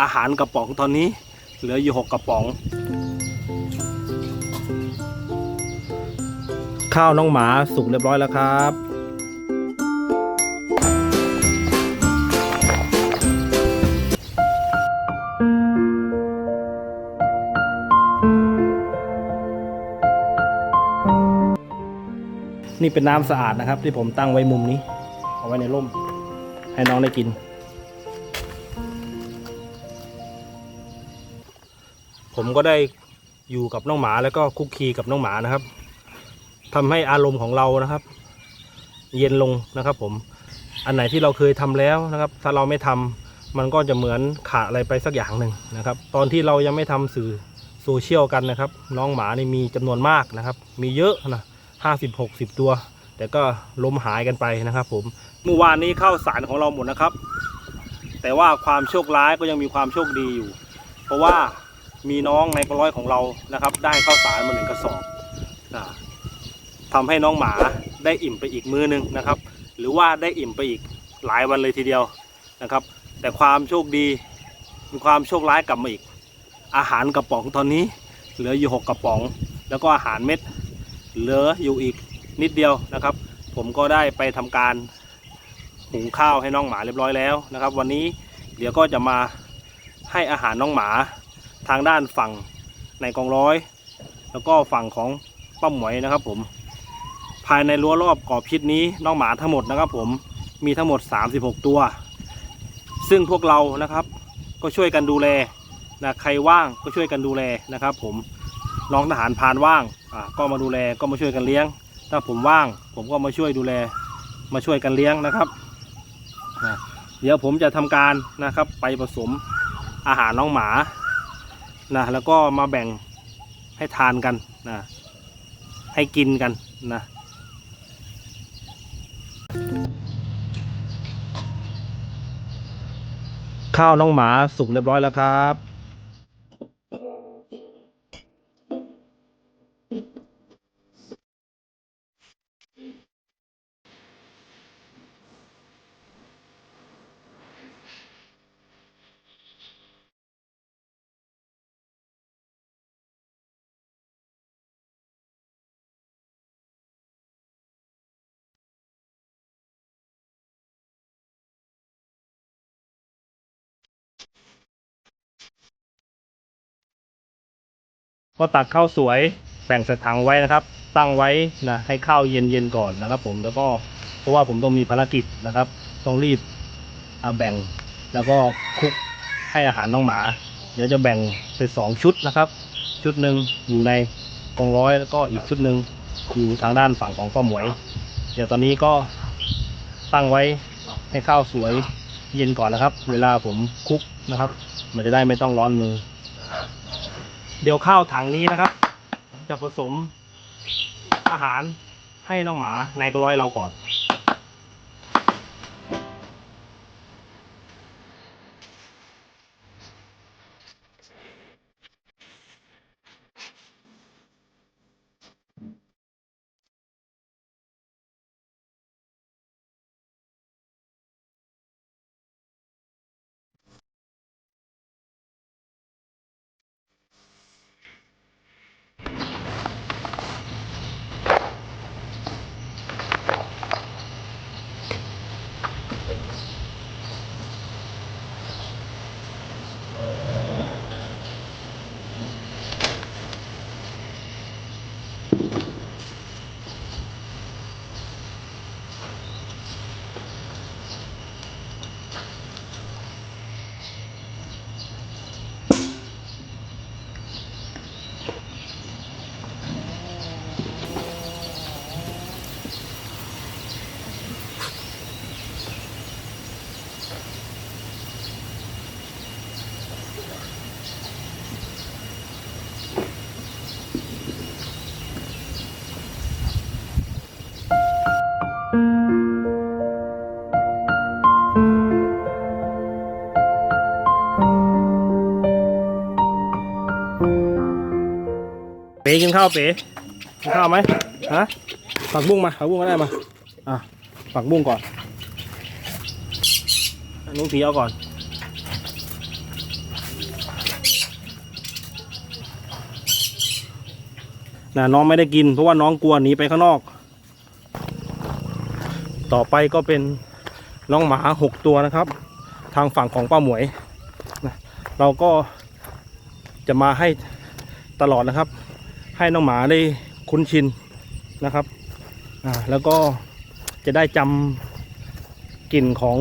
อาหารกระป๋องตอนนี้ เหลืออยู่หกกระป๋อง ข้าวน้องหมาสุกเรียบร้อยแล้วครับนี่เป็นน้ำสะอาดนะครับ ที่ผมตั้งไว้มุมนี้ เอาไว้ในร่ม ให้น้องได้กิน ผมก็ได้อยู่กับน้องหมาแล้วก็คุกคีกับน้องหมานะครับทำให้อารมณ์ของเรานะครับ เย็นลงนะครับ ผมอันไหนที่เราเคยทำแล้วนะครับ ถ้าเราไม่ทำมันก็จะเหมือนขาดอะไรไปสักอย่างหนึ่งนะครับ ตอนที่เรายังไม่ทำสื่อโซเชียลกันนะครับ น้องหมานี่มีจำนวนมากนะครับ มีเยอะนะห้าสิบหกสิบตัว แต่ก็ล้มหายกันไปนะครับ ผมเมื่อวานนี้เข้าสารของเราหมดนะครับ แต่ว่าความโชคร้ายก็ยังมีความโชคดีอยู่ เพราะว่า มีน้องในกระร้อยของเรานะครับ ได้ข้าวสารมาหนึ่งกระสอบนะทำให้น้องหมาได้อิ่มไปอีกมื้อหนึงนะครับ หรือว่าได้อิ่มไปอีกหลายวันเลยทีเดียวนะครับ แต่ความโชคดีมีความโชคร้ายกลับมาอีก อาหารกระป๋องตอนนี้ เหลืออยู่หกกระป๋อง แล้วก็อาหารเม็ด เหลืออยู่อีกนิดเดียวนะครับ ผมก็ได้ไปทำการหุงข้าวให้น้องหมาเรียบร้อยแล้วนะครับ วันนี้เดี๋ยวก็จะมาให้อาหารน้องหมา ทางด้านฝั่งในกองร้อย แล้วก็ฝั่งของป้าหมวยนะครับผม ภายในรั้วรอบกอบชิดนี้น้องหมาทั้งหมดนะครับผมมีทั้งหมด 36 ตัว ซึ่งพวกเรานะครับ ก็ช่วยกันดูแลนะใครว่างก็ช่วยกันดูแลนะครับ ผมน้องทหารพานว่างอ่าก็มาดูแลก็มาช่วยกันเลี้ยง ถ้าผมว่าง ผมก็มาช่วยดูแล มาช่วยกันเลี้ยงนะครับนะเดี๋ยวผมจะทำการนะครับ ไปผสมอาหารน้องหมา นะแล้วก็มาแบ่งให้ทานกันนะให้กินกันนะข้าวน้องหมาสุกเรียบร้อยแล้วครับ ก็ตักข้าวสวยแบ่งใส่ถังไว้นะครับ ตั้งไว้นะให้ข้าวเย็นๆก่อนนะครับ ผมแล้วก็เพราะว่าผมต้องมีภารกิจนะครับ ต้องรีบเอาแบ่งแล้วก็คุกให้อาหารน้องหมา เดี๋ยวจะแบ่งเป็นสองชุดนะครับ ชุดหนึ่งอยู่ในกองร้อยแล้วก็อีกชุดหนึ่งอยู่ทางด้านฝั่งของป้าหมวย เดี๋ยวตอนนี้ก็ตั้งไว้ให้ข้าวสวยเย็นก่อนนะครับ เวลาผมคุกนะครับ มันจะได้ไม่ต้องร้อนมือ เดี๋ยวข้าวถังนี้นะครับ จะผสมอาหารให้น้องหมาในร้อยเราก่อน ข้าวเป๋กินข้าวไหมฮะผักบุ้งมาผักบุ้งก็ได้มาอะผักบุ้งก่อนนุ้งผีเอาก่อนนะน้องไม่ได้กินเพราะว่าน้องกลัวหนีไปข้างนอก ต่อไปก็เป็นน้องหมาหกตัวนะครับ ทางฝั่งของป้าหมวยเราก็จะมาให้ตลอดนะครับ ให้น้องหมาได้คุ้นชินนะครับอ่าแล้วก็จะได้จำกลิ่นของ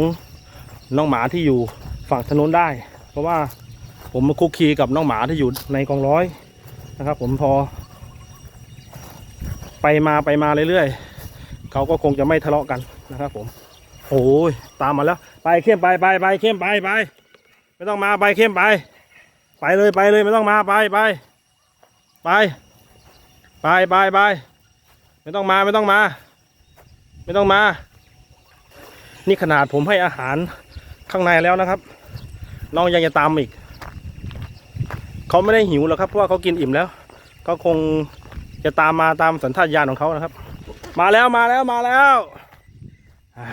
น้องหมาที่อยู่ฝั่งถนนได้ เพราะว่าผมมาคุกคีกับน้องหมาที่อยู่ในกองร้อยนะครับ ผมพอ ไปมาไปมาเรื่อยๆเขาก็คงจะไม่ทะเลาะกันนะครับ ผมโอ้ยตามมาแล้ว ไปเข้มไปไปไปเข้มไปไปไม่ต้องมาไปเข้มไป ไปเลยไปเลยไม่ต้องมาไปไปไป ไปไปไปไม่ต้องมาไม่ต้องมา ไม่ต้องมา นี่ขนาดผมให้อาหารข้างในแล้วนะครับ น้องยังจะตามอีก เขาไม่ได้หิวหรอกครับเพราะว่าเขากินอิ่มแล้ว ก็คงจะตามมาตามสัญชาตญาณของเขานะครับ มาแล้วมาแล้วมาแล้วอ่า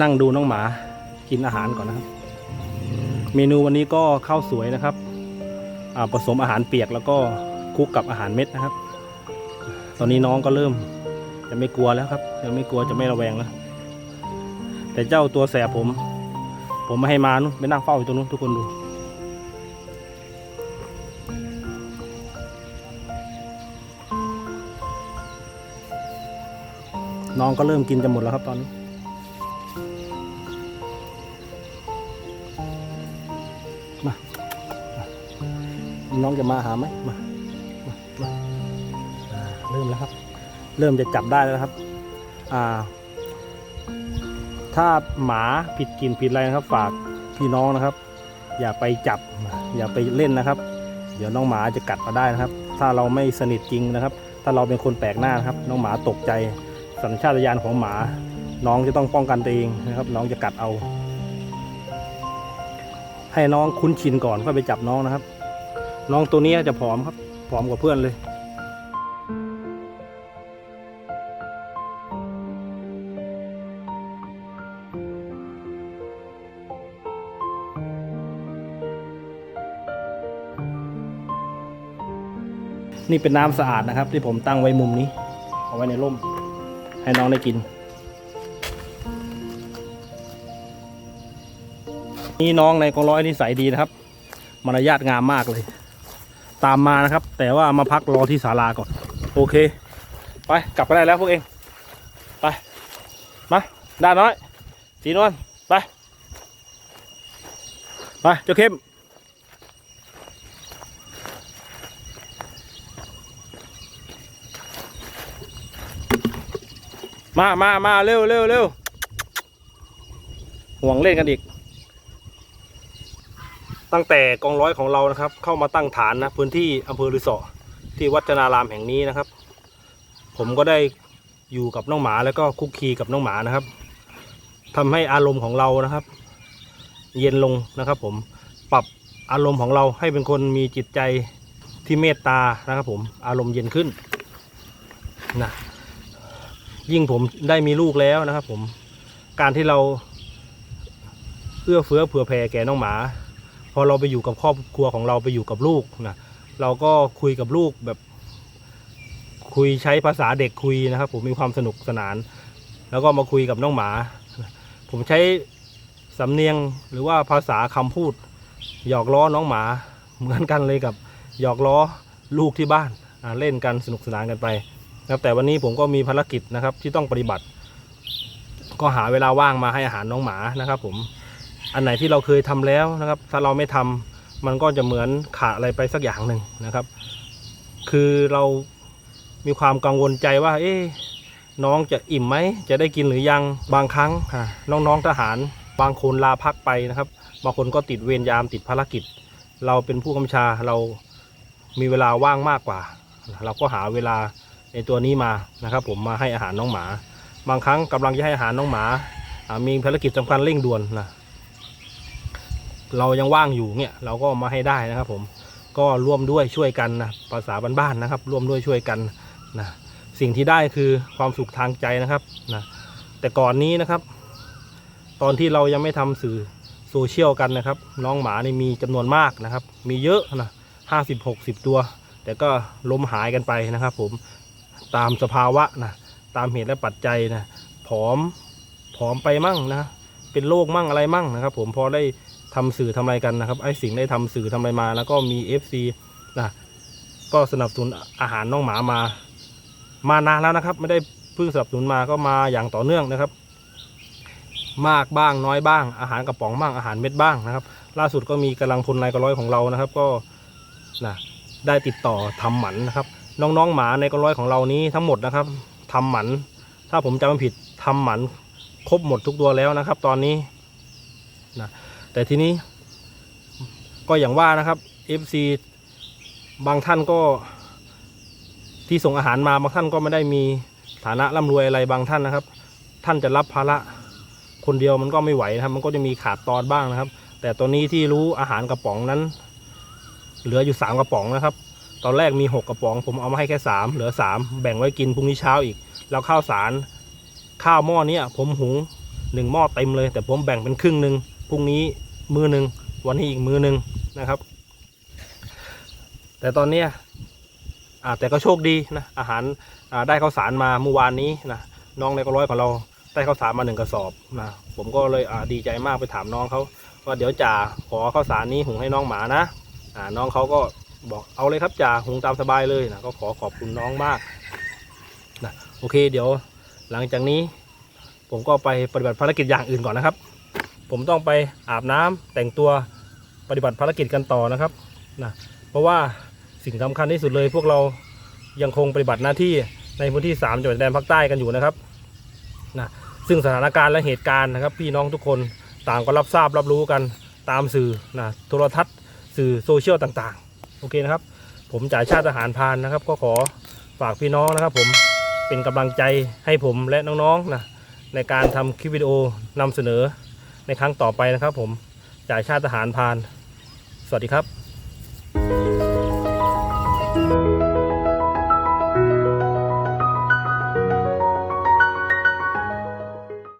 นั่งดูน้องหมากินอาหารก่อนนะครับ เมนูวันนี้ก็ข้าวสวยนะครับอ่าผสมอาหารเปียกแล้วก็คลุกกับอาหารเม็ดนะครับ ตอนนี้น้องก็เริ่มจะไม่กลัวแล้วครับจะไม่กลัวจะไม่ระแวงแล้ว แต่เจ้าตัวแสบผม ผมไม่ให้มานู่นไปนั่งเฝ้าอยู่ตรงนู้นทุกคนดูน้องก็เริ่มกินจะหมดแล้วครับตอนนี้ น้องจะมาหาไหมมามามาเริ่มแล้วครับ เริ่มจะจับได้แล้วครับ อ่า ถ้าหมาผิดกลิ่นผิดอะไรนะครับ ฝากพี่น้องนะครับ อย่าไปจับ อย่าไปเล่นนะครับ เดี๋ยวน้องหมาจะกัดเราได้นะครับ ถ้าเราไม่สนิทจริงนะครับ ถ้าเราเป็นคนแปลกหน้านะครับ น้องหมาตกใจ สัญชาตญาณของหมา น้องจะต้องป้องกันตัวเองนะครับ น้องจะกัดเอาให้น้องคุ้นชินก่อนค่อยไปจับน้องนะครับ น้องตัวนี้จะผอมครับ ผอมกว่าเพื่อนเลย นี่เป็นน้ำสะอาดนะครับ ที่ผมตั้งไว้มุมนี้ เอาไว้ในร่ม ให้น้องได้กิน นี่น้องในกองร้อยนิสัยดีนะครับ มารยาทงามมากเลย ตามมานะครับ แต่ว่ามาพักรอที่ศาลาก่อน โอเค ไปกลับไปได้แล้วพวกเอง ไป มาด้านน้อย สีนวลไป ไปเจ้าเข้มมามามาเร็วเร็วเร็วห่วงเล่นกันอีก ตั้งแต่กองร้อยของเรานะครับ เข้ามาตั้งฐานนะพื้นที่อำเภอฤษอที่วัฒนารามแห่งนี้นะครับ ผมก็ได้อยู่กับน้องหมาแล้วก็คุกคีกับน้องหมานะครับทำให้อารมณ์ของเรานะครับ เย็นลงนะครับ ผมปรับอารมณ์ของเราให้เป็นคนมีจิตใจที่เมตตานะครับ ผมอารมณ์เย็นขึ้นนะยิ่งผมได้มีลูกแล้วนะครับ ผมการที่เราเอื้อเฟื้อเผื่อแผ่แก่น้องหมา อเราไปอยู่กับครอบครัวของเราไปอยู่กับลูกนะเราก็คุยกับลูกแบบคุยใช้ภาษาเด็กคุยนะครับผมมีความสนุกสนาน แล้วก็มาคุยกับน้องหมา ผมใช้สำเนียงหรือว่าภาษาคำพูด หยอกล้อน้องหมาเหมือนกันเลยกับหยอกล้อลูกที่บ้านเล่นกันสนุกสนานกันไปนะครับแต่วันนี้ผมก็มีภารกิจนะครับที่ต้องปฏิบัติ ก็หาเวลาว่างมาให้อาหารน้องหมานะครับผม อันไหนที่เราเคยทำแล้วนะครับ ถ้าเราไม่ทำมันก็จะเหมือนขาดอะไรไปสักอย่างหนึ่งนะครับ คือเรามีความกังวลใจว่า เอ๊น้องจะอิ่มไหม จะได้กินหรือยังบางครั้งอะน้องๆทหาร บางคนลาพักไปนะครับบางคนก็ติดเวรยามติดภารกิจ เราเป็นผู้กำชาเรามีเวลาว่างมากกว่า เราก็หาเวลาในตัวนี้มานะครับ ผมมาให้อาหารน้องหมา บางครั้งกำลังจะให้อาหารน้องหมา มีภารกิจสำคัญเร่งด่วนนะ เรายังว่างอยู่เนี่ยเราก็มาให้ได้นะครับ ผมก็ร่วมด้วยช่วยกันนะภาษาบ้านๆนะครับ ร่วมด้วยช่วยกันนะสิ่งที่ได้คือความสุขทางใจนะครับนะแต่ก่อนนี้นะครับ ตอนที่เรายังไม่ทำสื่อโซเชียลกันนะครับ น้องหมานี่มีจำนวนมากนะครับ มีเยอะนะห้าสิบหกสิบตัว แต่ก็ล้มหายกันไปนะครับ ผมตามสภาวะนะตามเหตุและปัจจัยนะผอมผอมไปมั่งนะเป็นโรคมั่งอะไรมั่งนะครับ ผมพอได้ ทำสื่อทำอะไรกันนะครับ ไอ้สิงได้ทำสื่อทำอะไรมา แล้วก็มี FC นะก็สนับสนุนอาหารน้องหมามา มานานแล้วนะครับ ไม่ได้เพิ่งสนับสนุนมาก็มาอย่างต่อเนื่องนะครับ มากบ้างน้อยบ้าง อาหารกระป๋องบ้างอาหารเม็ดบ้างนะครับ ล่าสุดก็มีกำลังพลนายกร้อยของเรานะครับ ก็นะได้ติดต่อทำหมันนะครับ น้องๆหมาในกร้อยของเรานี้ทั้งหมดนะครับทำหมัน ถ้าผมจำไม่ผิดทำหมันครบหมดทุกตัวแล้วนะครับ ตอนนี้นะ แต่ทีนี้ก็อย่างว่านะครับ FC บางท่านก็ที่ส่งอาหารมาบางท่านก็ไม่ได้มีฐานะร่ำรวยอะไรบางท่านนะครับ ท่านจะรับภาระคนเดียวมันก็ไม่ไหวนะครับ มันก็จะมีขาดตอนบ้างนะครับ แต่ตัวนี้ที่รู้อาหารกระป๋องนั้น เหลืออยู่สามกระป๋องนะครับ ตอนแรกมีหกกระป๋อง ผมเอามาให้แค่สามเหลือสามแบ่งไว้กินพรุ่งนี้เช้าอีก แล้วข้าวสารข้าวหม้อเนี้ยผมหุงหนึ่งหม้อเต็มเลย แต่ผมแบ่งเป็นครึ่งหนึ่งพรุ่งนี้ มือหนึ่งวันนี้อีกมือหนึ่งนะครับ แต่ตอนเนี้ยแต่ก็โชคดีนะอาหารได้ข้าวสารมาเมื่อวานนี้นะน้องในก็ร้อยของเราได้ข้าวสารมาหนึ่งกระสอบนะผมก็เลยดีใจมากไปถามน้องเขาว่าเดี๋ยวจ่าขอข้าวสารนี้หุงให้น้องหมานะาน้องเขาก็บอกเอาเลยครับจ่าหุงตามสบายเลยนะก็ขอขอบคุณน้องมากนะโอเคเดี๋ยวหลังจากนี้ ผมก็ไปปฏิบัติภารกิจอย่างอื่นก่อนนะครับ ผมต้องไปอาบน้ำแต่งตัวปฏิบัติภารกิจกันต่อนะครับนะเพราะว่าสิ่งสำคัญที่สุดเลย พวกเรายังคงปฏิบัติหน้าที่ในพื้นที่3จังหวัดแดนภาคใต้กันอยู่นะครับนะซึ่งสถานการณ์และเหตุการณ์นะครับ พี่น้องทุกคนต่างก็รับทราบรับรู้กันตามสื่อนะโทรทัศน์ สื่อโซเชียลต่างๆ โอเคนะครับ ผมจ่ายชาติทหารพานนะครับ ก็ขอฝากพี่น้องนะครับ ผมเป็นกำลังใจให้ผมและน้องๆนะในการทำคลิปวิดีโอนำเสนอ ในครั้งต่อไปนะครับผมจ่ายชาติทหารพาน สวัสดีครับ